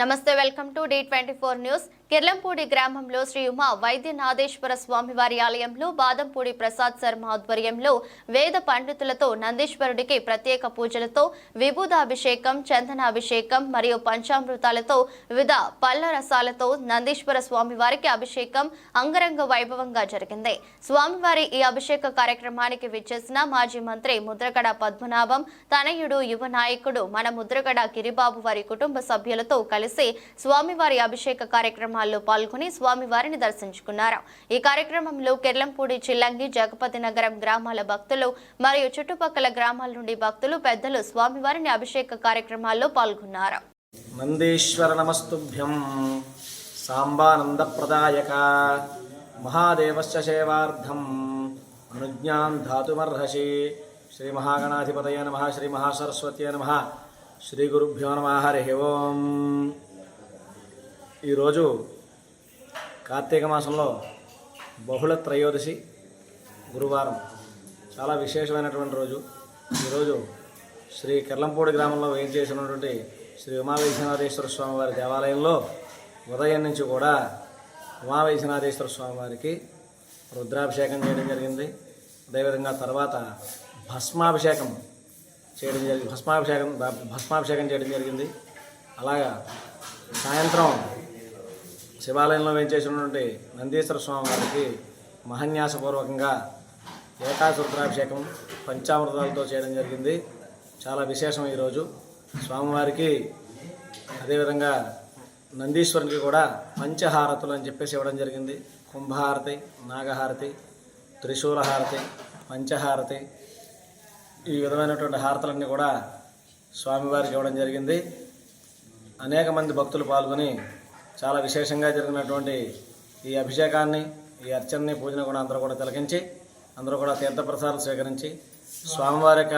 నమస్తే welcome to the twenty four news. Kirlampudi గ్రామంలో శ్రీ ఉమా వైద్యనాథేశ్వర స్వామివారి ఆలయంలో బాదంపూడి ప్రసాద్ శర్మ ఆధ్వర్యంలో వేద పండితులతో నందీశ్వరుడికి ప్రత్యేక పూజలతో విభూదాభిషేకం చందనాభిషేకం మరియు పంచామృతాలతో వివిధ పళ్ళ రసాలతో నందీశ్వర స్వామివారికి అభిషేకం అంగరంగ వైభవంగా జరిగింది. స్వామివారి ఈ అభిషేక కార్యక్రమానికి విచ్చేసిన మాజీ మంత్రి ముద్రగడ పద్మనాభం తనయుడు యువ నాయకుడు మన ముద్రగడ గిరిబాబు వారి కుటుంబ సభ్యులతో కలిసి స్వామివారి అభిషేక కార్యక్రమాల్లో పాల్గొని స్వామివారిని దర్శించుకున్నారు. ఈ కార్యక్రమంలో కెర్లంపూడి చిల్లంగి జగపతి నగరం గ్రామాల భక్తులు మరియు చుట్టుపక్కల గ్రామాల నుండి భక్తులు పెద్దలు స్వామివారిని అభిషేక కార్యక్రమాల్లో పాల్గొన్నారు. నందీశ్వర నమస్తుభ్యం సాంబానందప్రదాయక మహాదేవస్య సేవార్థం అనుజ్ఞాన్ ధాతుమర్హసి శ్రీ మహాగణాధిపతయ నమ శ్రీ మహాసరస్వతయ నమ శ్రీ గురుభ్యో నమ హరి ఓం. ఈరోజు కార్తీక మాసంలో బహుళ త్రయోదశి గురువారం. చాలా విశేషమైనటువంటి రోజు. ఈరోజు శ్రీ కిర్లంపూడి గ్రామంలో వేయించేసినటువంటి శ్రీ ఉమావైశ్వనాథేశ్వర స్వామి వారి దేవాలయంలో ఉదయం నుంచి కూడా ఉమావైశ్వనాథేశ్వర స్వామి వారికి రుద్రాభిషేకం చేయడం జరిగింది. అదేవిధంగా తర్వాత భస్మాభిషేకం చేయడం జరిగింది. భస్మాభిషేకం భస్మాభిషేకం చేయడం జరిగింది. అలాగా సాయంత్రం శివాలయంలో వేయించేసినటువంటి నందీశ్వర స్వామి వారికి మహన్యాసపూర్వకంగా ఏకాశుద్రాభిషేకం పంచామృతాలతో చేయడం జరిగింది. చాలా విశేషం ఈరోజు స్వామివారికి అదేవిధంగా నందీశ్వరునికి కూడా పంచహారతులు అని చెప్పేసి ఇవ్వడం జరిగింది. కుంభహారతి నాగహారతి త్రిశూలహారతి పంచహారతి ఈ విధమైనటువంటి హారతులన్నీ కూడా స్వామివారికి ఇవ్వడం జరిగింది. అనేక మంది భక్తులు పాల్గొని చాలా విశేషంగా జరిగినటువంటి ఈ అభిషేకాన్ని ఈ అర్చనని పూజను కూడా అందరూ కూడా తిలకించి అందరూ కూడా తీర్థప్రసాదాలు స్వీకరించి స్వామివారి యొక్క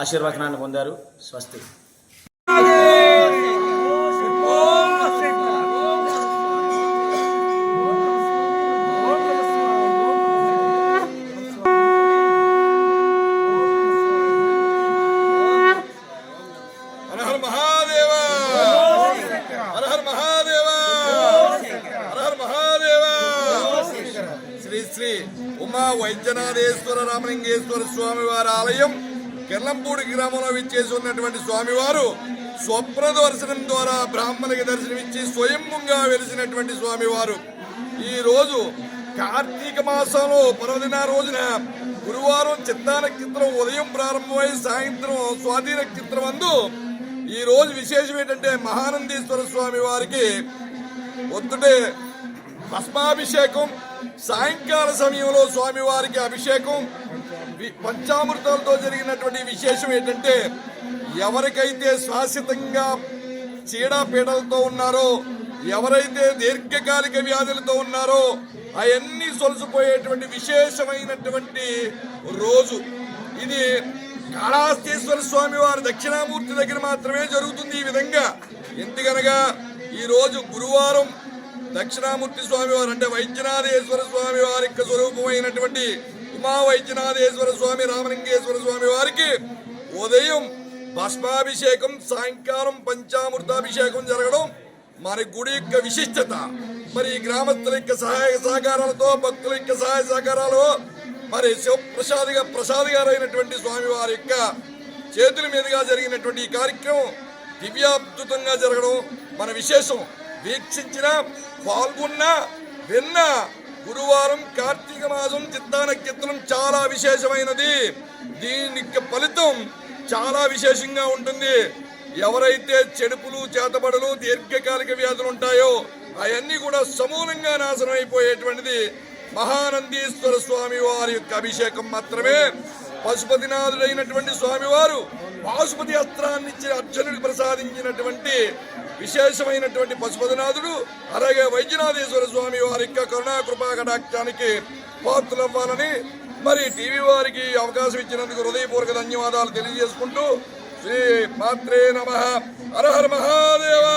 ఆశీర్వచనాన్ని పొందారు. స్వస్తి. శ్రీ ఉమా వైద్యనాథేశ్వర రామలింగేశ్వర స్వామి వారి ఆలయం కెల్లంపూడి గ్రామంలో విచ్చేసి ఉన్నటువంటి స్వామివారు స్వప్న దర్శనం ద్వారా బ్రాహ్మణులకి దర్శనమిచ్చి స్వయంగా వెలిసినటువంటి స్వామివారు. ఈ రోజు కార్తీక మాసంలో పర్వదిన రోజున గురువారం చిత్తా నక్షత్రం ఉదయం ప్రారంభమై సాయంత్రం స్వాతి నక్షత్రం అందు ఈ రోజు విశేషం ఏంటంటే మహానందీశ్వర స్వామి వారికి పొద్దుటే భస్మాభిషేకం సాయంకాల సమయంలో స్వామివారికి అభిషేకం. పంచామృతాలతో జరిగినటువంటి విశేషం ఏంటంటే ఎవరికైతే శాశ్వతంగా చీడపీడలతో ఉన్నారో ఎవరైతే దీర్ఘకాలిక వ్యాధులతో ఉన్నారో అవన్నీ సొలసిపోయేటువంటి విశేషమైనటువంటి రోజు. ఇది కాళాస్తేశ్వర స్వామి వారి దక్షిణామూర్తి దగ్గర మాత్రమే జరుగుతుంది ఈ విధంగా. ఎందుకనగా ఈ రోజు గురువారం దక్షిణామూర్తి స్వామి వారు అంటే వైద్యనాథేశ్వర స్వామి వారి యొక్క స్వరూపమైనటువంటి ఉమా వైద్యనాథేశ్వర స్వామి రామలింగేశ్వర స్వామి వారికి ఉదయం భస్మాభిషేకం సాయంకాలం పంచామృతాభిషేకం జరగడం మన గుడి యొక్క విశిష్టత. మరి ఈ గ్రామస్తుల యొక్క సహాయ సహకారాలతో భక్తుల యొక్క సహాయ సహకారాలు మరి శివప్రసాదిగా ప్రసాద్ గారు అయినటువంటి స్వామి వారి యొక్క చేతుల మీదుగా జరిగినటువంటి ఈ కార్యక్రమం దివ్యాద్భుతంగా జరగడం మన విశేషం. వీక్షించిన పాల్గొన్న విన్న గురువారం కార్తీక మాసం చిత్తా నక్షత్రం చాలా విశేషమైనది. దీని ఫలితం చాలా విశేషంగా ఉంటుంది. ఎవరైతే చెడుపులు చేతబడులు దీర్ఘకాలిక వ్యాధులు ఉంటాయో అవన్నీ కూడా సమూలంగా నాశనం అయిపోయేటువంటిది. మహానందీశ్వర స్వామి వారి యొక్క అభిషేకం మాత్రమే. పశుపతినాథుడైనటువంటి స్వామివారు పాశుపతి అస్త్రాన్ని ఇచ్చి అర్జునుడికి ప్రసాదించినటువంటి విశేషమైనటువంటి పశుపతినాథుడు అలాగే వైద్యనాథేశ్వర స్వామి వారి యొక్క కరుణా కృపా కటాక్షానికి పాత్రలవ్వాలని మరి టీవీ వారికి అవకాశం ఇచ్చినందుకు హృదయపూర్వక ధన్యవాదాలు తెలియజేసుకుంటూ శ్రీ మాత్రే నమ. అరహర్ మహాదేవా!